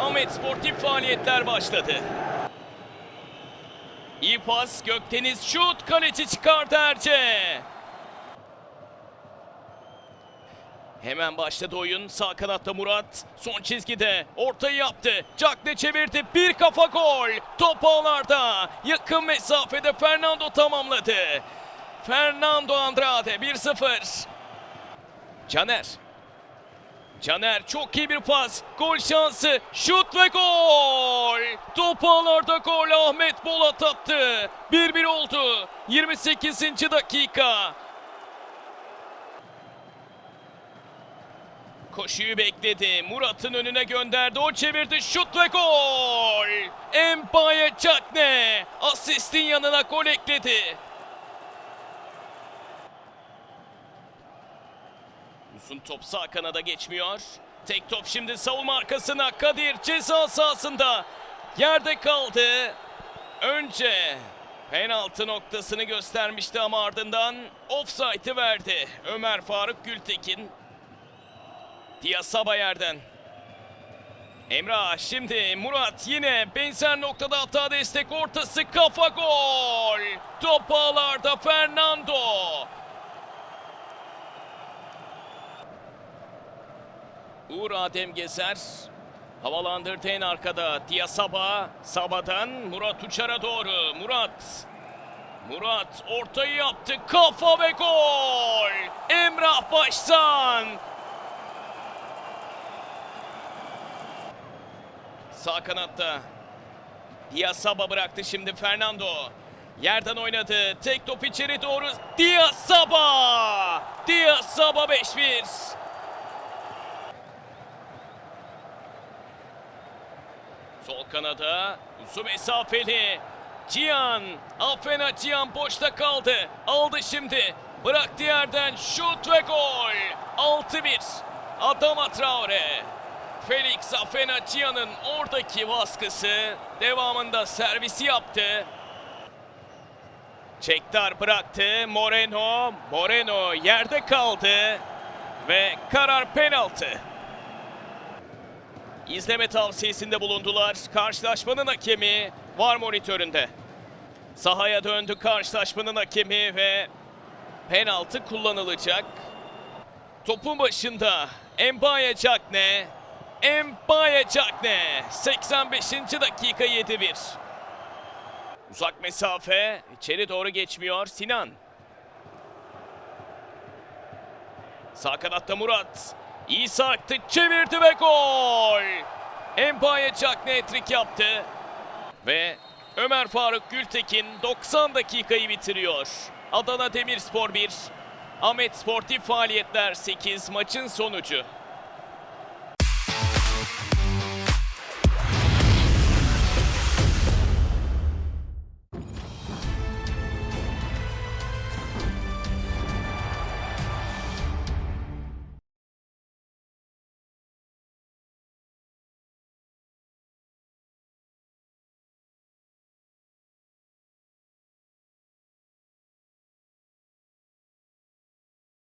Ahmet sportif faaliyetler başladı. İyi pas, Gökdeniz şut, kaleci çıkardı Erce. Hemen başladı oyun. Sağ kanatta Murat. Son çizgide ortayı yaptı. Cakne çevirdi. Bir kafa gol. Top ağlarda. Yakın mesafede Fernando tamamladı. Fernando Andrade 1-0. Caner. Caner çok iyi bir pas. Gol şansı. Şut ve gol. Top ağlarda gol. Ahmet Bolat attı. 1-1 oldu. 28. dakika. Koşuyu bekledi. Murat'ın önüne gönderdi. O çevirdi. Şut ve gol. Empaye Çakne. Asistin yanına gol ekledi. Uzun top sağ kanada geçmiyor. Tek top şimdi savunma arkasına. Kadir ceza sahasında. Yerde kaldı. Önce penaltı noktasını göstermişti ama ardından offside'ı verdi. Ömer Faruk Gültekin. Diyasaba yerden. Emrah şimdi Murat yine benzer noktada hata destek ortası kafa gol. Top ağlarda Fernando. Uğur Adem Gezer havalandırdı en arkada Diyasaba. Saba'dan Murat Uçar'a doğru. Murat. Murat ortayı yaptı. Kafa ve gol. Emrah Başsan. Sağ kanatta. Diasaba bıraktı şimdi Fernando. Yerden oynadı. Tek top içeri doğru. Diasaba. Diasaba 5-1. Sol kanada uzun mesafeli. Cihan. Afena Cihan boşta kaldı. Aldı şimdi. Bıraktı yerden şut ve gol. 6-1. Adama Traore. Felix Afena Cihan'ın oradaki baskısı devamında servisi yaptı. Çektar bıraktı. Moreno. Moreno yerde kaldı. Ve karar penaltı. İzleme tavsiyesinde bulundular. Karşılaşmanın hakemi var monitöründe. Sahaya döndü karşılaşmanın hakemi ve penaltı kullanılacak. Topun başında Embaye Cakne. Embaye Cakne. 85. dakika 7-1. Uzak mesafe. içeri doğru geçmiyor Sinan. Sağ kanatta Murat. İyi sarktı, çevirdi ve gol. Empaye Çakne etrik yaptı. Ve Ömer Faruk Gültekin 90 dakikayı bitiriyor. Adana Demirspor 1, Ahmet Sportif Faaliyetler 8 maçın sonucu.